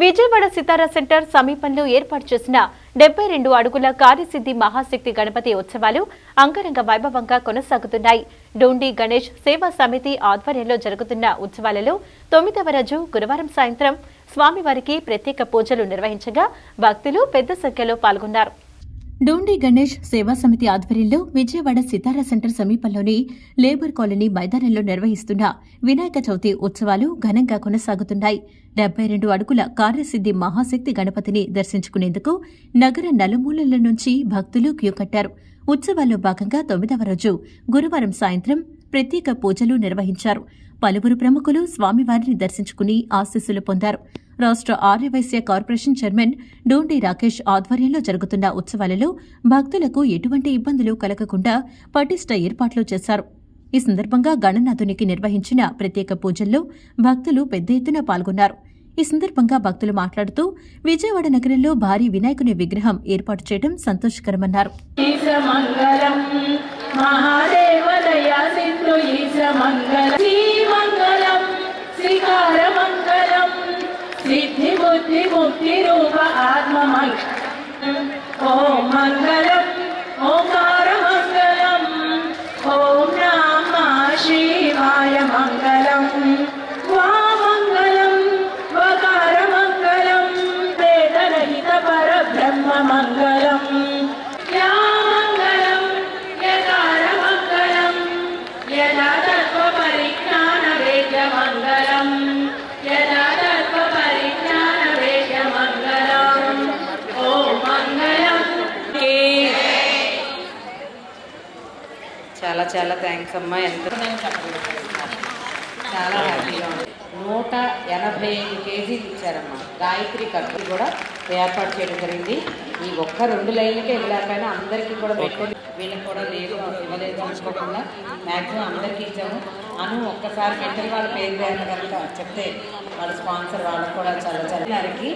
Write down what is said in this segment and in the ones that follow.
Vijayawada Sitara centre సమీపంలో ఏర్పాటు చేసిన డెబ్బై రెండు అడుగుల కార్యసిద్ధి మహాశక్తి గణపతి ఉత్సవాలు అంగరంగ వైభవంగా కొనసాగుతున్నాయి. డోండి గణేష్ సేవా సమితి ఆధ్వర్యంలో జరుగుతున్న ఉత్సవాలలో తొమ్మిదవ రోజు గురువారం సాయంత్రం స్వామివారికి ప్రత్యేక పూజలు నిర్వహించగా భక్తులు పెద్ద సంఖ్యలో పాల్గొన్నారు. డోండి గణేష్ సేవా సమితి ఆధ్వర్యంలో విజయవాడ సితారా సెంటర్ సమీపంలోని లేబర్ కాలనీ మైదానంలో నిర్వహిస్తున్న వినాయక చవితి ఉత్సవాలు ఘనంగా కొనసాగుతున్నాయి. డెబ్బై రెండు అడుగుల కార్యసిద్ధి మహాశక్తి గణపతిని దర్శించుకునేందుకు నగర నలుమూలల నుంచి భక్తులు క్యూ కట్టారు. ఉత్సవాల్లో భాగంగా తొమ్మిదవ రోజు గురువారం సాయంత్రం ప్రత్యేక పూజలు నిర్వహించారు. పలువురు ప్రముఖులు స్వామివారిని దర్శించుకుని ఆశీస్సులు పొందారు. రాష్ట్ర ఆర్యవైశ్య కార్పొరేషన్ చైర్మన్ డోండి రాకేష్ ఆధ్వర్యంలో జరుగుతున్న ఉత్సవాలలో భక్తులకు ఎటువంటి ఇబ్బందులు కలగకుండా పటిష్ట ఏర్పాట్లు చేశారు. ఈ సందర్భంగా గణనాథునికి నిర్వహించిన ప్రత్యేక పూజల్లో భక్తులు పెద్ద ఎత్తున పాల్గొన్నారు. ఈ సందర్భంగా భక్తులు మాట్లాడుతూ విజయవాడ నగరంలో భారీ వినాయకుని విగ్రహం ఏర్పాటు చేయడం సంతోషకరమన్నారు. మంగళం. se Sridhi Buddhi Bhukti Rupa Atma Manushka చాలా థ్యాంక్స్ అమ్మా. ఎంత చాలా హ్యాపీగా ఉంది. నూట ఎనభై ఐదు కేజీలు ఇచ్చారమ్మా. గాయత్రి కట్టు కూడా ఏర్పాటు చేయడం జరిగింది. ఈ ఒక్క రెండు లైన్లకే ఇవ్వలేకపోయినా అందరికీ కూడా పెట్టుకొని వీళ్ళకి కూడా లేదు ఇవ్వలేదు అనుకోకుండా మ్యాక్సిమం అందరికీ ఇచ్చాము. అను ఒక్కసారి పెట్టిన వాళ్ళ పేరు వేయాలి కనుక చెప్తే వాళ్ళ స్పాన్సర్ వాళ్ళకి కూడా చాలా చాలా. వారికి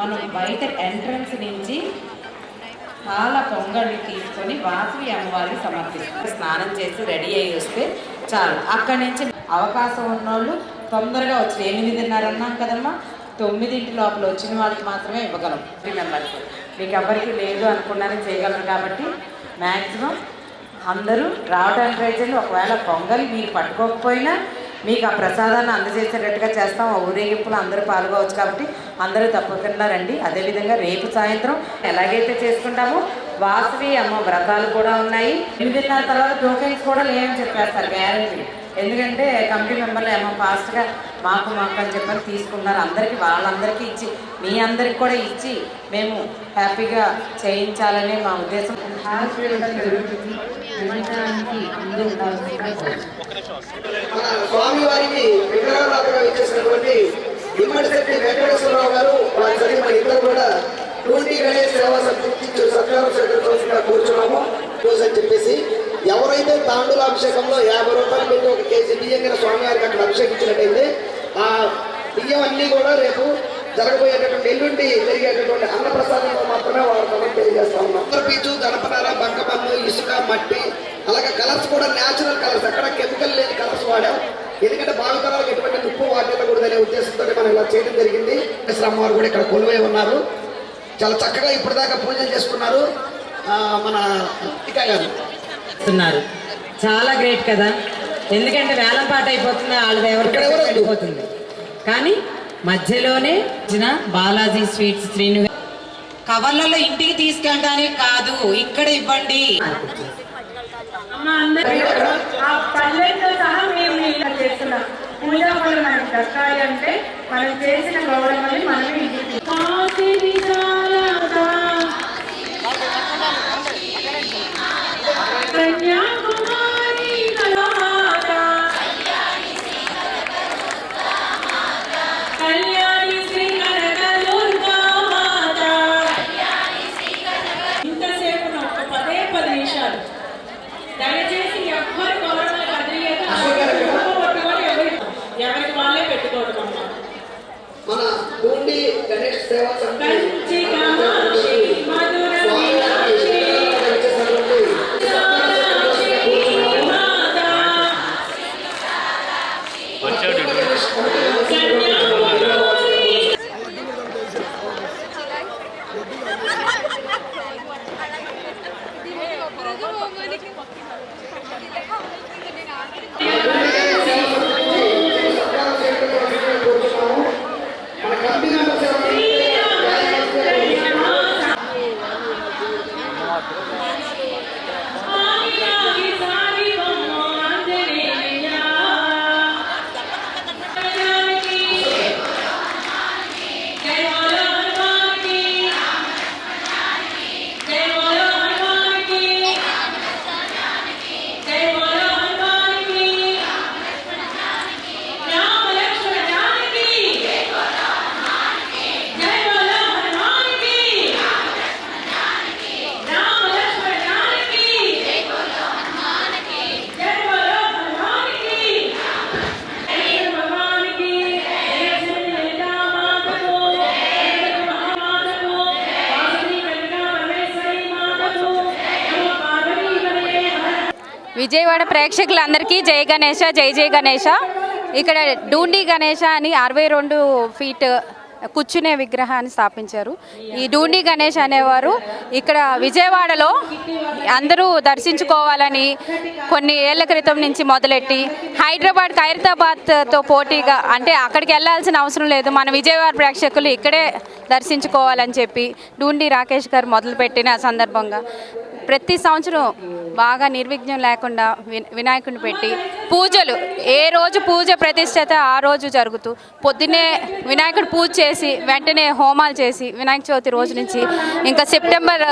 మనం బయట ఎంట్రన్స్ నుంచి పాల పొంగళ్ళు తీసుకొని వాసవి అమ్మవారికి సమర్పిస్తారు. స్నానం చేసి రెడీ అయ్యి వస్తే చాలు. అక్కడి నుంచి అవకాశం ఉన్నోళ్ళు తొందరగా వచ్చి ఎనిమిదిన్నర అన్నాం కదమ్మా. తొమ్మిదింటి లోపల వచ్చిన వాళ్ళకి మాత్రమే ఇవ్వగలం. త్రీ మెంబర్స్ మీకు ఎవరికి లేదు అనుకున్నారని చేయగలరు కాబట్టి మ్యాక్సిమం అందరూ రావడానికి ట్రై చేయండి. ఒకవేళ పొంగల్ మీరు పట్టుకోకపోయినా మీకు ఆ ప్రసాదాన్ని అందజేసేటట్టుగా చేస్తాం. ఆ ఊరేగింపులో అందరూ పాల్గొవచ్చు కాబట్టి అందరూ తప్పకుండా రండి. అదేవిధంగా రేపు సాయంత్రం ఎలాగైతే చేసుకుంటామో వాసవి అమ్మ వ్రతాలు కూడా ఉన్నాయి. ఎనిమిదిన్నర తర్వాత టోకెన్స్ కూడా లేవని చెప్పేస్తారు గ్యారంటీ. ఎందుకంటే కమిటీ మెంబర్లు ఏమో ఫాస్ట్గా మాకు మాకు అని చెప్పని తీసుకున్నారు. అందరికీ వాళ్ళందరికీ ఇచ్చి మీ అందరికి కూడా ఇచ్చి మేము హ్యాపీగా చేయించాలనే మా ఉద్దేశం. మన స్వామివారికి విగ్రహారాధన ఇచ్చేసినటువంటి ఇమ్మడి వెంకటేశ్వరరావు గారు వారి సరి మన ఇద్దరు కూడా పూర్తి గణేష్ సేవా సంతృప్తి సత్కారం స్వీకరించవలసిందిగా కూర్చున్నాము. అని చెప్పేసి ఎవరైతే తాండూల అభిషేకంలో యాభై రూపాయలు పెట్టి ఒక కేజీ బియ్యం కింద స్వామివారికి అక్కడ అభిషేకించినట్టయితే ఆ బియ్యం అన్నీ కూడా రేపు జరగబోయేటటువంటి ఎల్లుండి జరిగేటటువంటి అన్నప్రసాదంలో మాత్రమే వాడతామని తెలియజేస్తా ఉన్నాం. పీచు గణపనార బంకమన్ను ఇసుక మట్టి అలాగే కలర్స్ కూడా న్యాచురల్ కలర్స్. ఎక్కడ కెమికల్ లేని కలర్స్ వాడాం. ఎందుకంటే భావితరాలకు ఎటువంటి ముప్పు వాటిల్లకూడదనే ఉద్దేశంతో మనం ఇలా చేయడం జరిగింది. అమ్మవారు కూడా ఇక్కడ కొలువై ఉన్నారు. చాలా చక్కగా ఇప్పటిదాకా పూజలు చేసుకున్నారు. మన ఇకా గారు. చాలా గ్రేట్ కదా. ఎందుకంటే వేలం పాట అయిపోతుంది వాళ్ళది ఎవరికి ఇక్కడ ఎవరు. అయిపోతుంది కానీ మధ్యలోనే వచ్చిన బాలాజీ స్వీట్స్ శ్రీను కవర్లలో ఇంటికి తీసుకెళ్ళడానికి కాదు ఇక్కడ ఇవ్వండి. అంటే మనం చేసిన గౌరవాన్ని మనం ఇంటికి విజయవాడ ప్రేక్షకులందరికీ జై గణేష జై జై గణేష ఇక్కడ డూండి గణేష అని అరవై రెండు ఫీట్ కూర్చునే విగ్రహాన్ని స్థాపించారు. ఈ డూండి గణేష్ అనేవారు ఇక్కడ విజయవాడలో అందరూ దర్శించుకోవాలని కొన్ని ఏళ్ళ క్రితం నుంచి మొదలెట్టి హైదరాబాద్ ఖైరతాబాద్తో పోటీగా అంటే అక్కడికి వెళ్ళాల్సిన అవసరం లేదు. మన విజయవాడ ప్రేక్షకులు ఇక్కడే దర్శించుకోవాలని చెప్పి డూండి రాకేష్ గారు మొదలుపెట్టిన సందర్భంగా. ప్రతి సంవత్సరం బాగా నిర్విఘ్నం లేకుండా వినాయకుడిని పెట్టి పూజలు ఏ రోజు పూజ ప్రతిష్టత ఆ రోజు జరుగుతూ పొద్దున్నే వినాయకుడు పూజ చేసి వెంటనే హోమాలు చేసి వినాయక చవితి రోజు నుంచి ఇంకా సెప్టెంబర్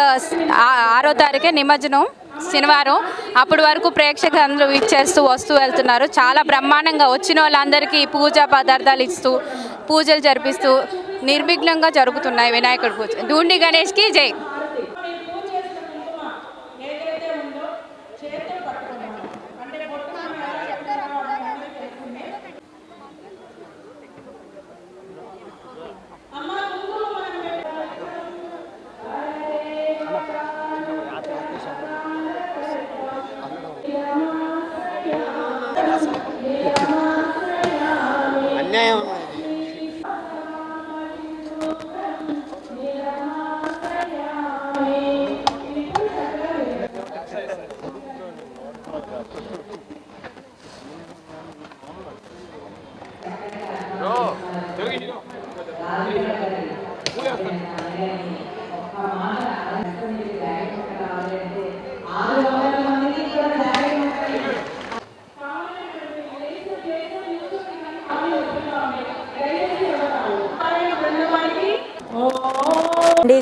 ఆరో తారీఖే నిమజ్జనం శనివారం. అప్పటి వరకు ప్రేక్షకులు అందరూ ఇచ్చేస్తూ వస్తూ వెళ్తున్నారు. చాలా బ్రహ్మాండంగా వచ్చిన వాళ్ళందరికీ పూజా పదార్థాలు ఇస్తూ పూజలు జరిపిస్తూ నిర్విఘ్నంగా జరుగుతున్నాయి వినాయకుడి పూజ. డూండి గణేష్కి జై.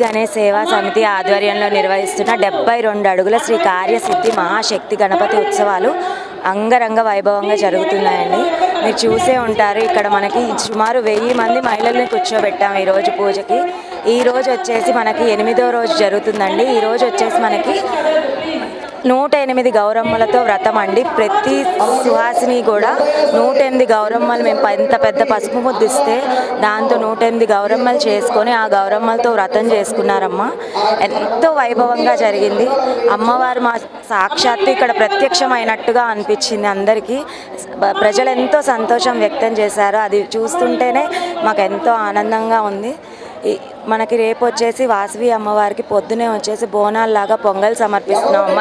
అనే సేవా సమితి ఆధ్వర్యంలో నిర్వహిస్తున్న డెబ్బై రెండు అడుగుల శ్రీ కార్యసిద్ధి మహాశక్తి గణపతి ఉత్సవాలు అంగరంగ వైభవంగా జరుగుతున్నాయండి. మీరు చూసే ఉంటారు ఇక్కడ మనకి సుమారు వెయ్యి మంది మహిళల్ని కూర్చోబెట్టాం ఈరోజు పూజకి. ఈ రోజు వచ్చేసి మనకి ఎనిమిదో రోజు జరుగుతుందండి. ఈ రోజు వచ్చేసి మనకి నూట ఎనిమిది గౌరమ్మలతో వ్రతం అండి. ప్రతి సుహాసిని కూడా నూట ఎనిమిది గౌరమ్మలు మేము ఎంత పెద్ద పసుపు ముద్దిస్తే దాంతో నూట ఎనిమిది గౌరమ్మలు చేసుకొని ఆ గౌరమ్మలతో వ్రతం చేసుకున్నారమ్మ. ఎంతో వైభవంగా జరిగింది. అమ్మవారు మా సాక్షాత్తు ఇక్కడ ప్రత్యక్షమైనట్టుగా అనిపించింది అందరికీ. ప్రజలు ఎంతో సంతోషం వ్యక్తం చేశారు. అది చూస్తుంటేనే మాకు ఎంతో ఆనందంగా ఉంది. ఈ- మనకి రేపు వచ్చేసి వాసవి అమ్మవారికి పొద్దునే వచ్చేసి బోనాల్లాగా పొంగల్ సమర్పిస్తున్నాం అమ్మ.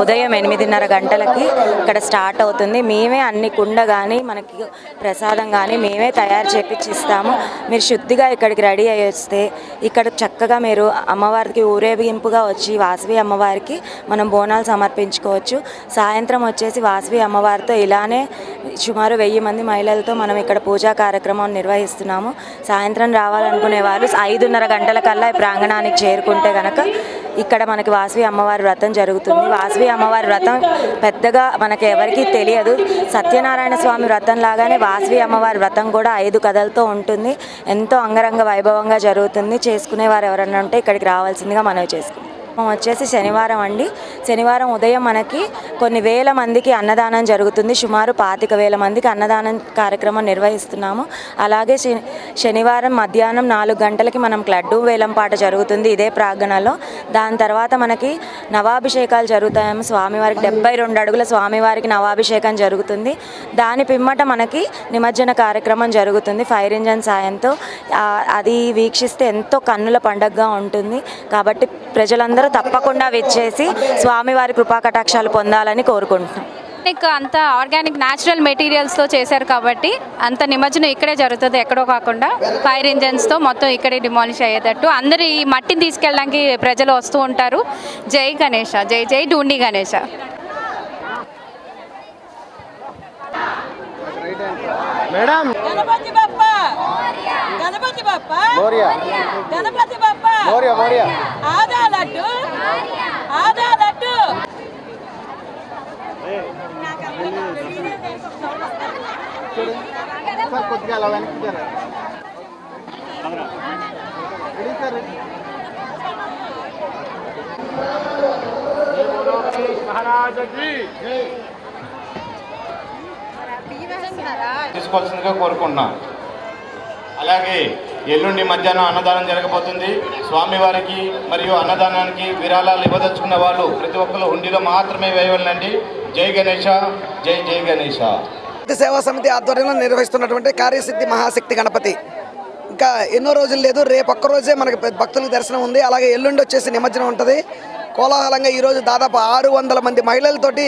ఉదయం ఎనిమిదిన్నర గంటలకి ఇక్కడ స్టార్ట్ అవుతుంది. మేమే అన్ని కుండ కానీ మనకి ప్రసాదం కానీ మేమే తయారు చేపించి ఇస్తాము మీరు శుద్ధిగా ఇక్కడికి రెడీ అయ్యి వస్తే ఇక్కడ చక్కగా మీరు అమ్మవారికి ఊరేగింపుగా వచ్చి వాసవి అమ్మవారికి మనం బోనాలు సమర్పించుకోవచ్చు. సాయంత్రం వచ్చేసి వాసవి అమ్మవారితో ఇలానే సుమారు వెయ్యి మంది మహిళలతో మనం ఇక్కడ పూజా కార్యక్రమం నిర్వహిస్తున్నాము. సాయంత్రం రావాలనుకునే వారు ఐదున్నర గంటల కల్లా ఈ ప్రాంగణానికి చేరుకుంటే కనుక ఇక్కడ మనకి వాసవి అమ్మవారి వ్రతం జరుగుతుంది. వాసవి అమ్మవారి వ్రతం పెద్దగా మనకి ఎవరికీ తెలియదు. సత్యనారాయణ స్వామి వ్రతం లాగానే వాసవి అమ్మవారి వ్రతం కూడా ఐదు కథలతో ఉంటుంది. ఎంతో అంగరంగ వైభవంగా జరుగుతుంది. చేసుకునే వారు ఎవరన్నా ఉంటే ఇక్కడికి రావాల్సిందిగా మనవి చేసుకుంటాం వచ్చేసి శనివారం అండి. శనివారం ఉదయం మనకి కొన్ని వేల మందికి అన్నదానం జరుగుతుంది. సుమారు పాతిక వేల మందికి అన్నదానం కార్యక్రమం నిర్వహిస్తున్నాము. అలాగే శనివారం మధ్యాహ్నం నాలుగు గంటలకి మనం క్లడ్డు వేలం పాట జరుగుతుంది ఇదే ప్రాంగణలో దాని తర్వాత మనకి నవాభిషేకాలు జరుగుతాయేమో స్వామివారికి డెబ్బై రెండు అడుగుల స్వామివారికి నవాభిషేకం జరుగుతుంది. దాని పిమ్మట మనకి నిమజ్జన కార్యక్రమం జరుగుతుంది ఫైర్ ఇంజన్ సాయంతో. అది వీక్షిస్తే ఎంతో కన్నుల పండగగా ఉంటుంది. కాబట్టి ప్రజలందరూ తప్పకుండా విచ్చేసి స్వామివారి కృపా కటాక్షాలు పొందాలని కోరుకుంటున్నాం. ఆర్గానిక్ అంతా ఆర్గానిక్ న్యాచురల్ మెటీరియల్స్తో చేశారు కాబట్టి అంత నిమజ్జనం ఇక్కడే జరుగుతుంది ఎక్కడో కాకుండా ఫైర్ ఇంజన్స్తో మొత్తం ఇక్కడే డిమాలిష్ అయ్యేటట్టు. అందరూ ఈ మట్టిని తీసుకెళ్ళడానికి ప్రజలు వస్తూ ఉంటారు. జై గణేష జై జై డూండి గణేష. మేడం. గణపతి బప్ప. గణపతి బప్ప. మోరియా. గణపతి బప్ప. మోరియా మోరియా. ఆదా లడ్డు. ఆదా లడ్డు. సార్ కొద్దిగా అలా వెనక్కి సార్. తీసుకోవాల్సిందిగా కోరుకుంటున్నాం అలాగే ఎల్లుండి మధ్యాహ్నం అన్నదానం జరగబోతుంది. స్వామివారికి మరియు అన్నదానానికి విరాళాలు ఇవ్వదలుచుకున్న వాళ్ళు ప్రతి ఒక్కరు హుండీలో మాత్రమే వేయవలనండి జై గణేష జై జై గణేష. సేవా సమితి ఆధ్వర్యంలో నిర్వహిస్తున్నటువంటి కార్యసిద్ధి మహాశక్తి గణపతి. ఇంకా ఎన్నో రోజులు లేదు రేపు ఒక్క రోజే మనకి భక్తులకు దర్శనం ఉంది. అలాగే ఎల్లుండి వచ్చేసి నిమజ్జనం ఉంటుంది. కోలాహలంగా ఈరోజు దాదాపు ఆరు వందల మంది మహిళలతోటి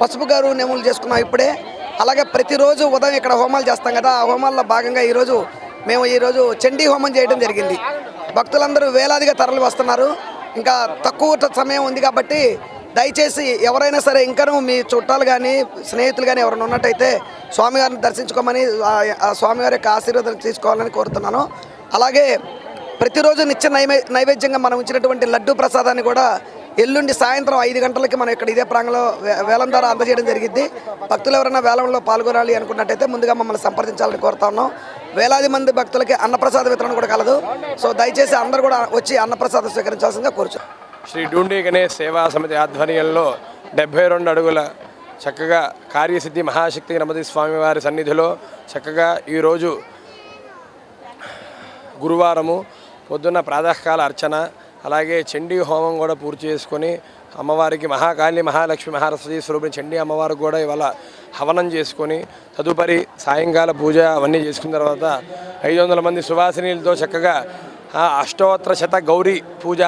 పసుపు గారు నెములు చేసుకున్నాం ఇప్పుడే. అలాగే ప్రతిరోజు ఉదయం ఇక్కడ హోమాలు చేస్తాం కదా ఆ హోమాల్లో భాగంగా ఈరోజు మేము ఈరోజు చండీ హోమం చేయడం జరిగింది. భక్తులందరూ వేలాదిగా తరలి వస్తున్నారు. ఇంకా తక్కువ సమయం ఉంది కాబట్టి దయచేసి ఎవరైనా సరే ఇంకనూ మీ చుట్టాలు కానీ స్నేహితులు కానీ ఎవరైనా ఉన్నట్టయితే స్వామివారిని దర్శించుకోమని ఆ- స్వామివారి యొక్క ఆశీర్వాదం తీసుకోవాలని కోరుతున్నాను. అలాగే ప్రతిరోజు నిత్య నైవే నైవేద్యంగా మనం ఇచ్చినటువంటి లడ్డు ప్రసాదాన్ని కూడా ఎల్లుండి సాయంత్రం ఐదు గంటలకి మనం ఇక్కడ ఇదే ప్రాంగంలో వేలం ద్వారా అందజేయడం జరిగింది భక్తులు ఎవరైనా వేలంలో పాల్గొనాలి అనుకున్నట్టయితే ముందుగా మమ్మల్ని సంప్రదించాలని కోరుతా ఉన్నాం. వేలాది మంది భక్తులకి అన్నప్రసాద వితరణ కూడా కలదు. సో దయచేసి అందరూ కూడా వచ్చి అన్నప్రసాదం స్వీకరించాల్సిందిగా కోరుచు. శ్రీ డూండి గణేష్ సేవా సమితి ఆధ్వర్యంలో డెబ్బై రెండు అడుగుల చక్కగా కార్యసిద్ధి మహాశక్తి గణపతి స్వామివారి సన్నిధిలో చక్కగా ఈరోజు గురువారము పొద్దున్న ప్రాతకాల అర్చన అలాగే చండీ హోమం కూడా పూర్తి చేసుకొని అమ్మవారికి మహాకాళి మహాలక్ష్మి మహారస్వతి స్వరూపిణి చండీ అమ్మవారికి కూడా ఇవాళ హవనం చేసుకొని తదుపరి సాయంకాల పూజ అవన్నీ చేసుకున్న తర్వాత ఐదు వందల మంది సువాసినీలతో చక్కగా అష్టోత్తర శత గౌరీ పూజ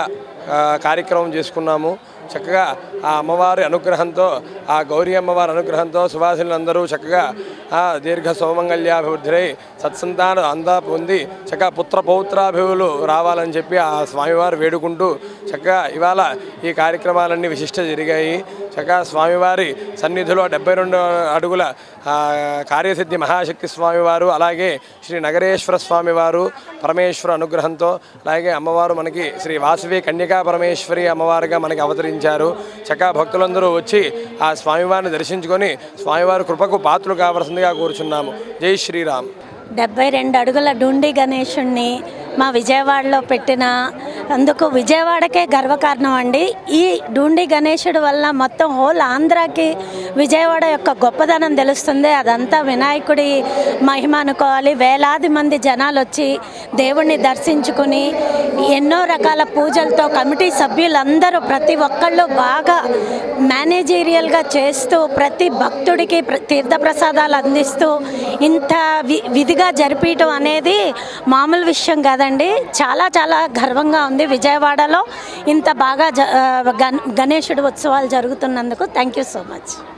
కార్యక్రమం చేసుకున్నాము. చక్కగా ఆ అమ్మవారి అనుగ్రహంతో ఆ గౌరీ అమ్మవారి అనుగ్రహంతో సువాసినులందరూ చక్కగా ఆ దీర్ఘ సౌమంగళ్యాభివృద్ధిరై సత్సంతానం అందా పొంది చక్కగా పుత్ర పౌత్రాభివులు రావాలని చెప్పి ఆ స్వామివారు వేడుకుంటూ చక్కగా ఇవాళ ఈ కార్యక్రమాలన్నీ విశిష్ట జరిగాయి. చక్కగా స్వామివారి సన్నిధిలో డెబ్బై రెండు అడుగుల కార్యసిద్ధి మహాశక్తి స్వామివారు అలాగే శ్రీ నగరేశ్వర స్వామివారు పరమేశ్వర అనుగ్రహంతో అలాగే అమ్మవారు మనకి శ్రీ వాసవి కన్యకా పరమేశ్వరి అమ్మవారుగా మనకి అవతరించారు. చక్కగా భక్తులందరూ వచ్చి ఆ స్వామివారిని దర్శించుకొని స్వామివారి కృపకు పాత్రలు కావలసిందిగా కూర్చున్నాము. జై శ్రీరామ్. డెబ్బై రెండు అడుగుల డుండి గణేశుణ్ణి మా విజయవాడలో పెట్టిన అందుకు విజయవాడకే గర్వకారణం అండి ఈ డూండి గణేశుడు వల్ల మొత్తం హోల్ ఆంధ్రాకి విజయవాడ యొక్క గొప్పదనం తెలుస్తుంది. అదంతా వినాయకుడి మహిమ అనుకోవాలి. వేలాది మంది జనాలు వచ్చి దేవుణ్ణి దర్శించుకుని ఎన్నో రకాల పూజలతో కమిటీ సభ్యులందరూ ప్రతి ఒక్కళ్ళు బాగా మేనేజీరియల్గా చేస్తూ ప్రతి భక్తుడికి తీర్థప్రసాదాలు అందిస్తూ ఇంత వి విధిగా జరిపించడం అనేది మామూలు విషయం కాదండి. చాలా చాలా గర్వంగా ఉంది విజయవాడలో. ఇంత బాగా జ గణేశుడి ఉత్సవాలు జరుగుతున్నందుకు థ్యాంక్ యూ సో మచ్.